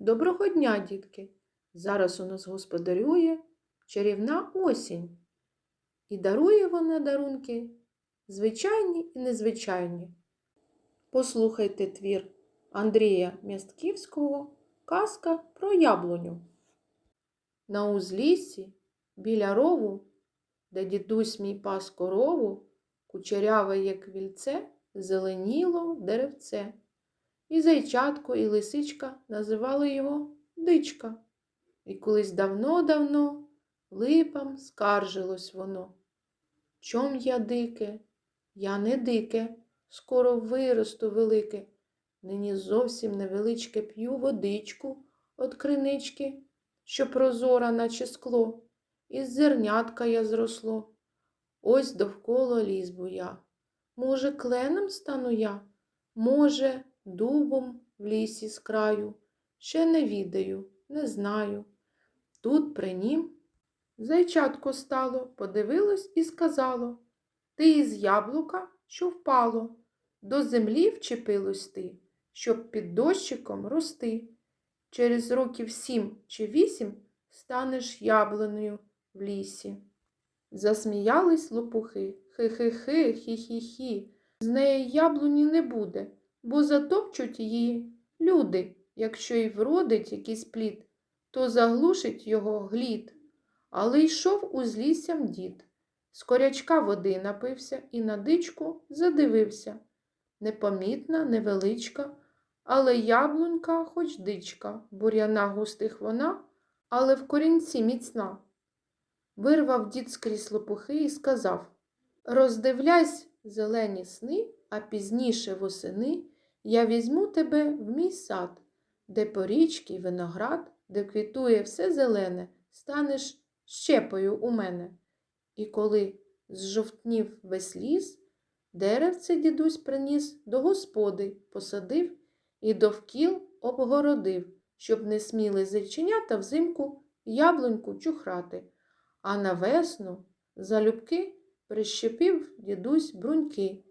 Доброго дня, дітки! Зараз у нас господарює чарівна осінь. І дарує вона дарунки звичайні і незвичайні. Послухайте твір Андрія Мястківського Казка про яблуню. На узліссі біля рову, де дідусь мій пас корову, кучеряве, як вільце, зеленіло деревце. І зайчатко, і лисичка називали його дичка. І колись давно-давно липам скаржилось воно. Чом я дике? Я не дике, скоро виросту велике. Нині зовсім невеличке п'ю водичку от кринички, що прозора, наче скло, із зернятка я зросло. Ось довкола ліз буя. Може, кленом стану я? Може, дубом в лісі з краю? Ще не відаю, не знаю. Тут при нім зайчатко стало, подивилось і сказало Ти із яблука, що впало, до землі вчепилось ти, щоб під дощиком рости. Через років сім чи вісім станеш яблунею в лісі. Засміялись лопухи. Хи-хи-хи, хі-хі-хі. З неї яблуні не буде, бо затопчуть її люди. Якщо й вродить якийсь плід, то заглушить його глід. Але йшов узліссям дід. З корячка води напився і на дичку задивився. Непомітна, невеличка, але яблунька, хоч дичка, бур'яна густих вона, але в корінці міцна. Вирвав дід скрізь лопухи і сказав Роздивляйсь зелені сни, а пізніше восени я візьму тебе в мій сад, де порічки виноград, де квітує все зелене, станеш щепою у мене. І коли зжовтнів весь ліс, деревце дідусь приніс до господи, посадив і довкіл обгородив, щоб не сміли зайченята взимку яблуньку чухрати. А на весну залюбки прищепив дідусь бруньки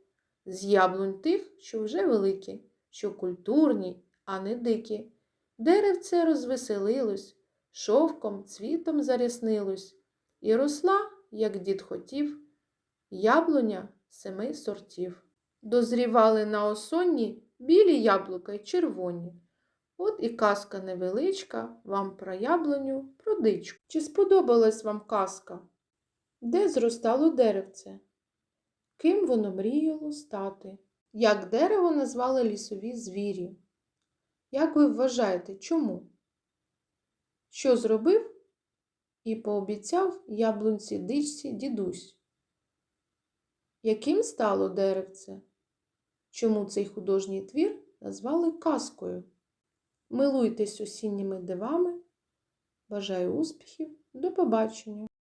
з яблунь тих, що вже великі, що культурні, а не дикі. Деревце розвеселилось, шовком, цвітом заряснилось, і росла, як дід хотів, яблуня семи сортів. Дозрівали на осонні білі яблука й червоні. От і казка невеличка вам про яблуню, про дичку. Чи сподобалась вам казка? Де зростало деревце? Ким воно мріяло стати? Як дерево назвали лісові звірі? Як ви вважаєте, чому? Що зробив і пообіцяв яблунці дичці дідусь? Яким стало деревце? Чому цей художній твір назвали казкою? Милуйтесь осінніми дивами. Бажаю успіхів. До побачення!